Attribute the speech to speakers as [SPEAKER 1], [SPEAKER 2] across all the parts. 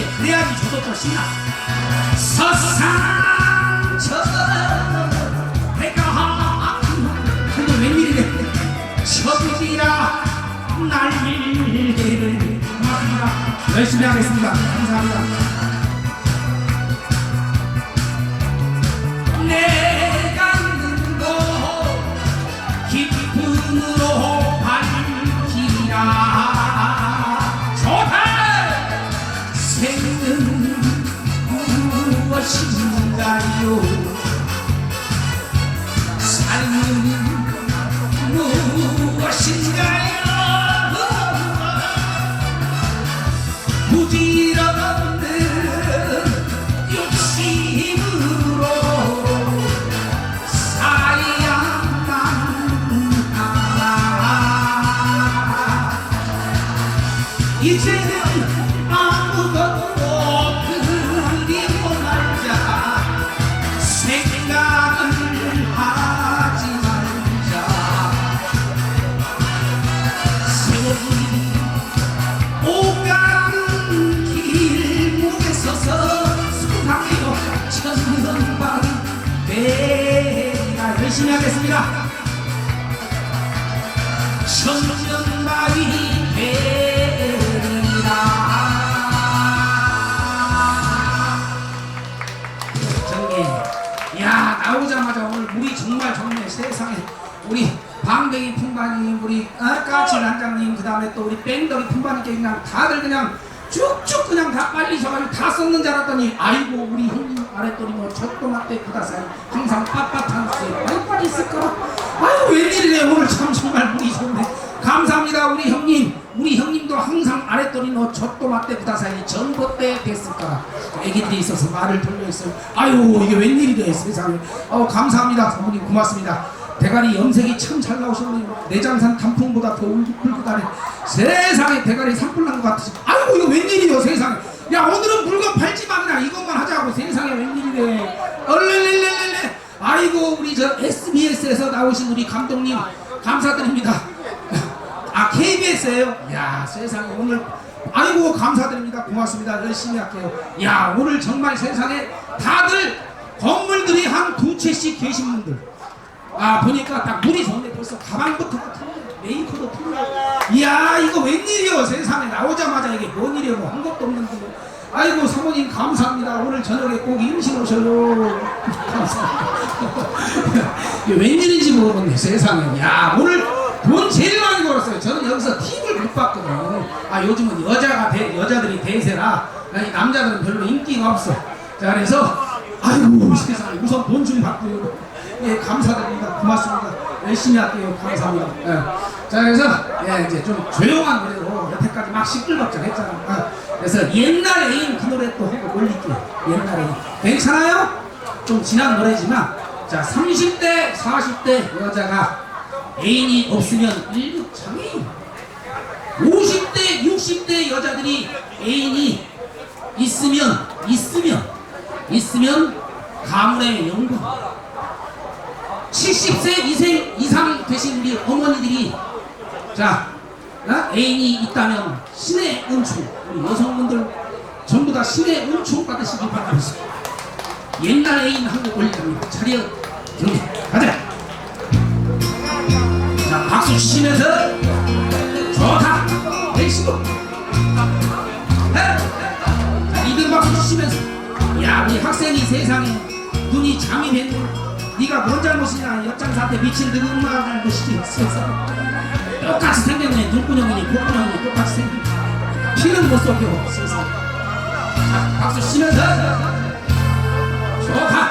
[SPEAKER 1] 타주세요 그래야지 저도 더 신나? 서상처럼 해가 근데 웬일이래 날개를 고맙습니다 열심히 하겠습니다. 감사합니다 하겠습니다 천년바위 배리라. 정리 야 나오자마자 오늘 물이 정말 좋네. 세상에. 우리 방뱅이 품바님 우리 어, 까치 단장님 그 다음에 또 우리 뺑덕이 품바님께 그냥 다들 그냥 쭉쭉 그냥 다 빨리 져가지고 다 썼는 줄 알았더니 아이고 우리 형님 아랫돌이 뭐 젖도마대 구다사이 항상 빨리 있을까 아유 웬일이래. 오늘 참 정말 물이 좋네. 감사합니다 우리 형님. 우리 형님도 항상 아랫돌이 너 젖도마대 구다사이 전봇대 됐을까? 애기들이 있어서 말을 돌려 있어요. 아유 이게 웬일이래 세상에. 어 감사합니다. 사모님 고맙습니다. 대가리 염색이 참 잘 나오셨네요. 내장산 단풍보다 더 붉고 하네. 세상에 대가리 산불 난것 같으시. 아이고 이거 웬일이요 세상에. 야 오늘은 물건 팔지 마그나 이것만 하자고. 세상에 웬일이래. 얼렐렐렐렐레. 아이고 우리 저 SBS에서 나오신 우리 감독님 감사드립니다. 아 KBS에요? 야 세상에 오늘 아이고 감사드립니다. 고맙습니다. 열심히 할게요. 야 오늘 정말 세상에 다들 건물들이 한 두 채씩 계신 분들. 아 보니까 딱 물이 좋네 벌써 가방부터 메이커도 틀려 이야 이거 웬일이요 세상에 나오자마자 이게 뭔 일이요 뭐 한 것도 없는데 아이고 사모님 감사합니다 오늘 저녁에 꼭 임신 오셔요 감사합니다 웬일인지 모르겠네 세상에 야 오늘 돈 제일 많이 벌었어요 저는 여기서 팁을 못 받거든요 아 요즘은 여자가 대, 여자들이 대세라 아니 남자들은 별로 인기가 없어 자 그래서 아이고 세상에 우선 돈 좀 받고요 예, 감사드립니다. 고맙습니다. 열심히 할게요. 감사합니다. 예. 자, 그래서 예, 이제 좀 조용한 노래로 막 시끌벅적 했잖아. 아, 그래서 옛날 애인 그 노래 또 하고 올릴게요. 옛날 애인. 괜찮아요? 좀 지난 노래지만 자, 30대, 40대 여자가 애인이 없으면 일급 장애인. 50대, 60대 여자들이 애인이 있으면 있으면 있으면 가문의 영광. 70세 이상, 되신 우리 어머니들이 자 어? 애인이 있다면 신의 은총 우리 여성분들 전부 다 신의 은총 받으시기 바랍니다. 옛날 애인 한곡 올립니다 차려 경기 가자. 자 박수 치면서 좋다. 내쉬고 이등 박수 치시면서. 야 우리 학생이 세상에 눈이 잠입했네 네가 뭔 잘못이냐? 옆장사한테 미친 듯 음악을 것이지 세상 똑같이 생겼네. 눈구녕이니 콧구녕이니 똑같이 생긴 피는 못 자, 박수 치면서. 좋다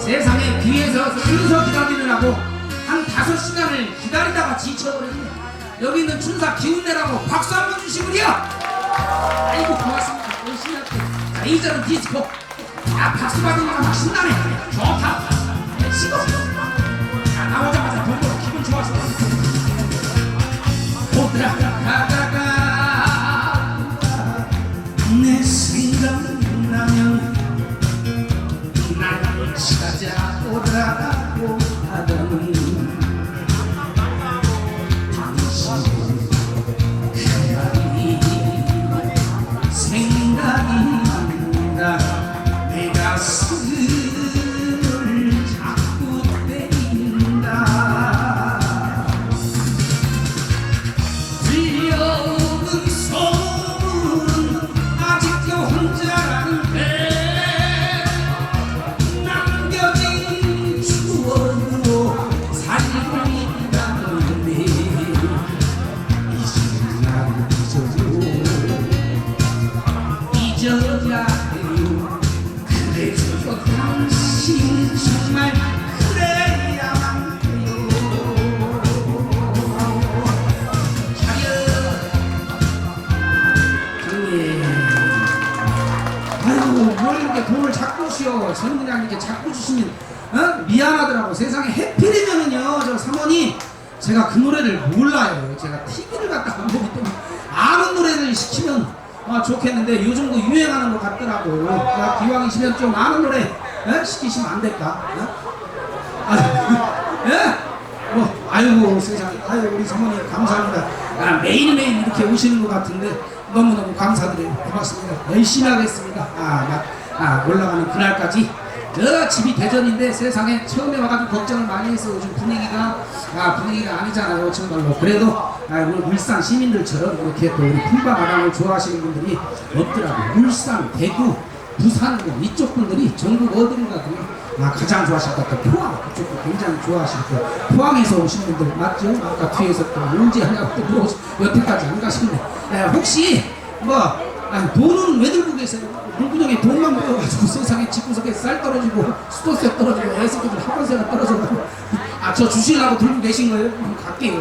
[SPEAKER 1] 세상에 뒤에서 순서 기다리느라고 한 다섯 시간을 기다리다가 지쳐버렸네. 여기 있는 춘사 기운내라고 박수 한 번 주시구려. 아이고 고맙습니다. 열심히 할게 자 이제는 디스코. 아 박수 받으면 막 신나네. 좋다. 시고. 자 나오자마자 오 사모님 제가 그 노래를 몰라요 제가 TV를 갖다 안 보기 때문에 아는 노래를 시키면 아, 좋겠는데 요즘도 유행하는 것 같더라고 그러니까 기왕이시면 좀 아는 노래 에? 시키시면 안 될까? 어? 아, 예? 뭐, 아이고 세상, 아유 우리 사모님 감사합니다. 아, 매일매일 이렇게 오시는 것 같은데 너무너무 감사드려요. 고맙습니다. 열심히 하겠습니다. 아, 나, 아 올라가는 그날까지 저 집이 대전인데 세상에 처음에 와가지고 걱정을 많이 해서 요즘 분위기가 아 분위기가 아니잖아요 정말로 그래도 아, 우리 울산 시민들처럼 이렇게 또 우리 풀바다랑을 좋아하시는 분들이 없더라고요 울산 대구 부산 뭐 이쪽 분들이 전국 어디를 가도 아, 가장 좋아하실 것 같아요. 포항 그쪽도 굉장히 좋아하실 거예요. 포항에서 오신 분들 맞죠? 아까 뒤에서 또 언제 하냐고 또 물어보시 여태까지 안 가시네. 에, 혹시 뭐 아니, 돈은 왜 들고 계세요? 물구덩이 돈만 모여가지고 세상에 집구석에 쌀 떨어지고 수도세 떨어지고 애새끼들 학원세가 떨어져가지고 아 저 주시려고 들고 계신 거예요? 그럼 갈게요.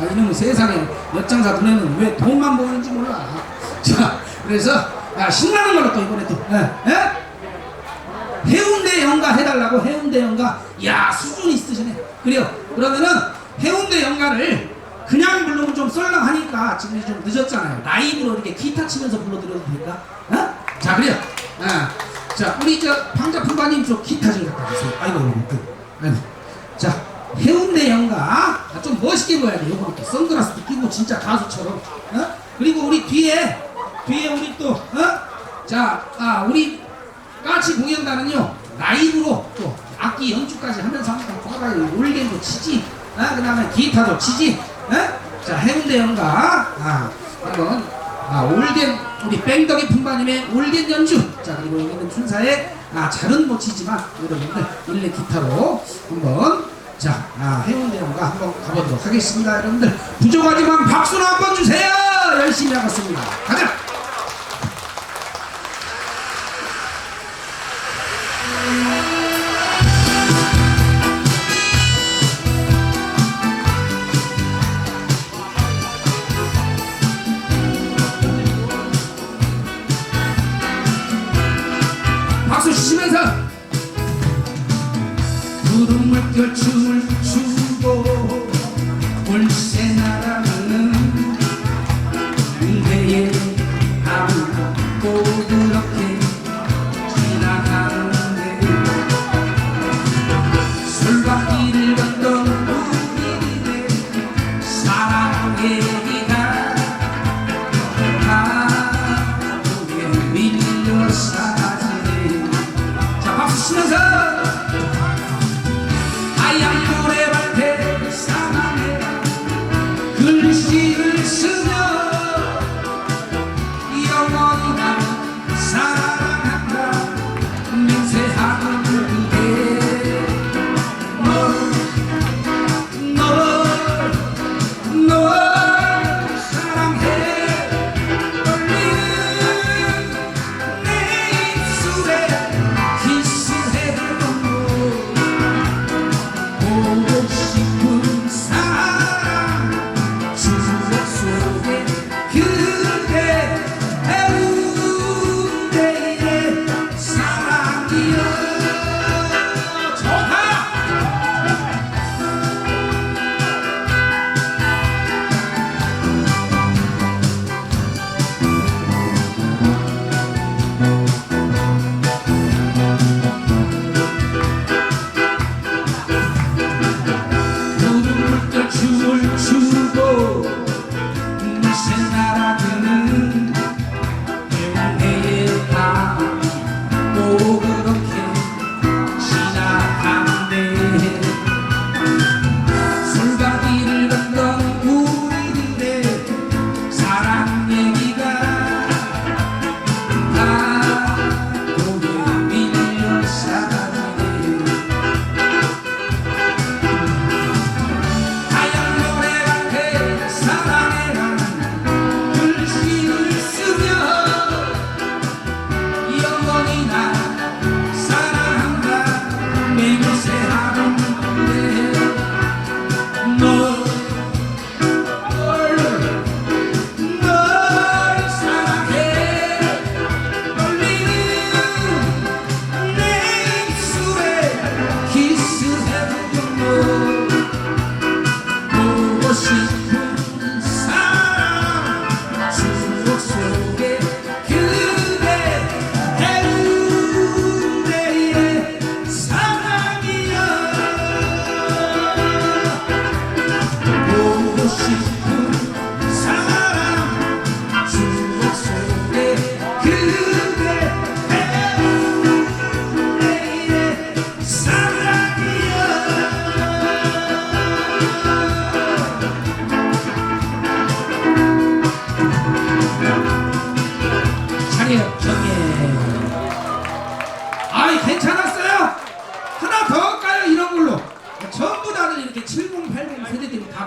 [SPEAKER 1] 아, 이놈의 세상에 역장사 눈에는 왜 돈만 보이는지 몰라. 자 그래서 아, 신나는 걸로 또 이번에 또 예? 예? 해운대 연가 해달라고 해운대 연가 야 수준 있으시네 그래요 그러면은 해운대 연가를 그냥 부르면 좀 썰렁하니까 지금 좀 늦었잖아요 라이브로 이렇게 기타 치면서 불러드려도 될까? 어? 자 그래요 어. 자 우리 저 방자 품바님 저 기타 좀 갖다 주세요 아이고 그, 아이고 자 해운대 연가 아, 좀 멋있게 보여야 돼 요거 이렇게 선글라스도 끼고 진짜 가수처럼 어? 그리고 우리 뒤에 뒤에 우리 또 어? 자, 아, 우리 까치 공연단은요 라이브로 또 악기 연주까지 하면서 한번 봐봐요 올겐도 치지 아, 그 다음에 기타도 치지 아? 자 해운대 연가 아, 한번 아, 올겐 우리 뺑덕이 품바님의 올겐 연주. 자 그리고 여기 있는 춘사의 아, 잘은 못 치지만 여러분들 일렉 기타로 한번 자 아, 해운대 연가 한번 가보도록 하겠습니다 여러분들. 부족하지만 박수나 한번 주세요! 열심히 하겠습니다. 가자 구름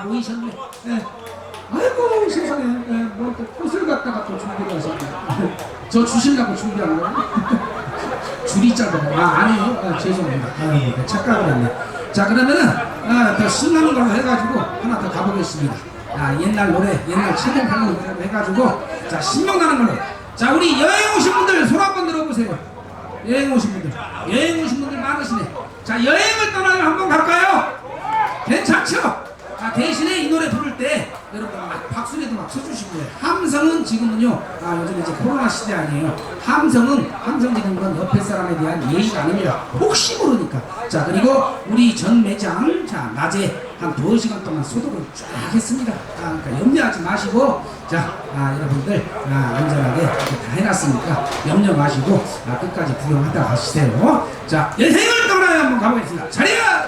[SPEAKER 1] 모이셨네. 예. 아이고 세상에 예, 뭐또 꽃을 갖다가 또 준비를 하셨네. 저 주시려고 준비한 거예요? 줄이 짧아요. 아 아니에요. 아, 죄송합니다. 아, 네, 착각을 했네. 자 그러면은 아, 더 신나는 걸로 해가지고 하나 더 가보겠습니다. 아 옛날 노래, 옛날 체력하는 노래로 해가지고 자 신명나는 걸로. 자 우리 여행 오신 분들 손 한번 들어보세요. 여행 오신 분들, 여행 오신 분들 많으시네. 자 여행을 떠나요 한번 갈까요? 괜찮죠? 아, 대신에 이 노래 부를 때 여러분 막 박수라도 막 쳐주시고요. 함성은 지금은요. 아 요즘 이제 코로나 시대 아니에요. 함성은 함성 지는 건 옆에 사람에 대한 예의가 아닙니다. 혹시 모르니까. 자 그리고 우리 전 매장 자 낮에 한 두 시간 동안 소독을 쫙 했습니다. 아, 그러니까 염려하지 마시고 자 아, 여러분들 아, 안전하게 다 해놨으니까 염려 마시고 아, 끝까지 구경하다 가시세요. 자 여행을 떠나요 한번 가보겠습니다. 자리야